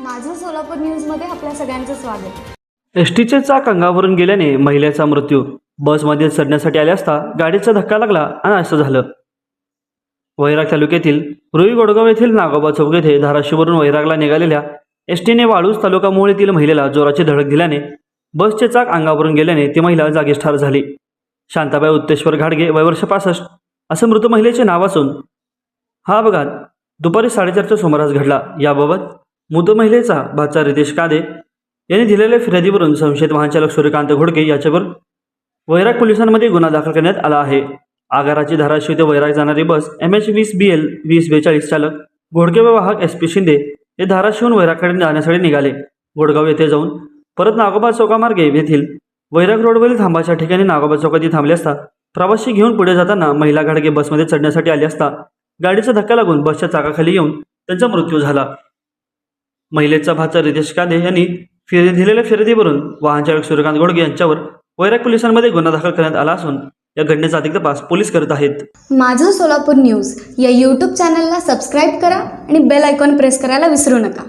माझं सोलापूर न्यूजमध्ये आपल्या सगळ्यांचं स्वागत. एस टीचे चाक अंगावरून गेल्याने महिलेचा मृत्यू. बसमध्ये चढण्यासाठी आले असता गाडीचा धक्का लागला आणि असं झालं. वैराग तालुक्यातील रुई गोडगाव येथील नागोबा चौक येथे धाराशिववरून वैरागला निघालेल्या एस टीने वाळूज तालुका मोहोळ येथील महिलेला जोराची धडक दिल्याने बसचे चाक अंगावरून गेल्याने ती महिला जागीच ठार झाली. शांताबाई उत्तेश्वर घाडगे वयवर्ष पासष्ट असं मृत महिलेचे नाव असून हा अपघात दुपारी साडेचारच्या सुमारास घडला. याबाबत मुद महिलेचा भाचा रितेश कादे यांनी दिलेल्या फिर्यादीवरून संशयित वाहनचालक सूर्यकांत घोडके याच्यावर वैराग पोलिसांमध्ये गुन्हा दाखल करण्यात आला आहे. आगाराची धाराशिव ते वैराग जाणारी बस एम एच वीस बी एल वीस बेचाळीस चालक घोडके व वाहक एस पी शिंदे हे धाराशिवून वैरागकडे जाण्यासाठी निघाले. घोडगाव येथे जाऊन परत नागोबा चौकामार्गे येथील वैराग रोडवरील थांबाच्या ठिकाणी नागोबा चौकात थांबले असता प्रवासी घेऊन पुढे जाताना महिला घाडगे बसमध्ये चढण्यासाठी आली असता गाडीचा धक्का लागून बसच्या चाकाखाली येऊन त्यांचा मृत्यू झाला. महिलेचा भाचा रितेश कांदे यांनी फिर दिलेल्या फिर्यादीवरून वाहनचालक सूर्यकांत गोडगे यांच्यावर वैराग पोलिसांमध्ये गुन्हा दाखल करण्यात आला असून या घटनेचा अधिक तपास पोलीस करत आहेत. माझं सोलापूर न्यूज या यूट्यूब चॅनलला सबस्क्राईब करा आणि बेल आयकॉन प्रेस करायला विसरू नका.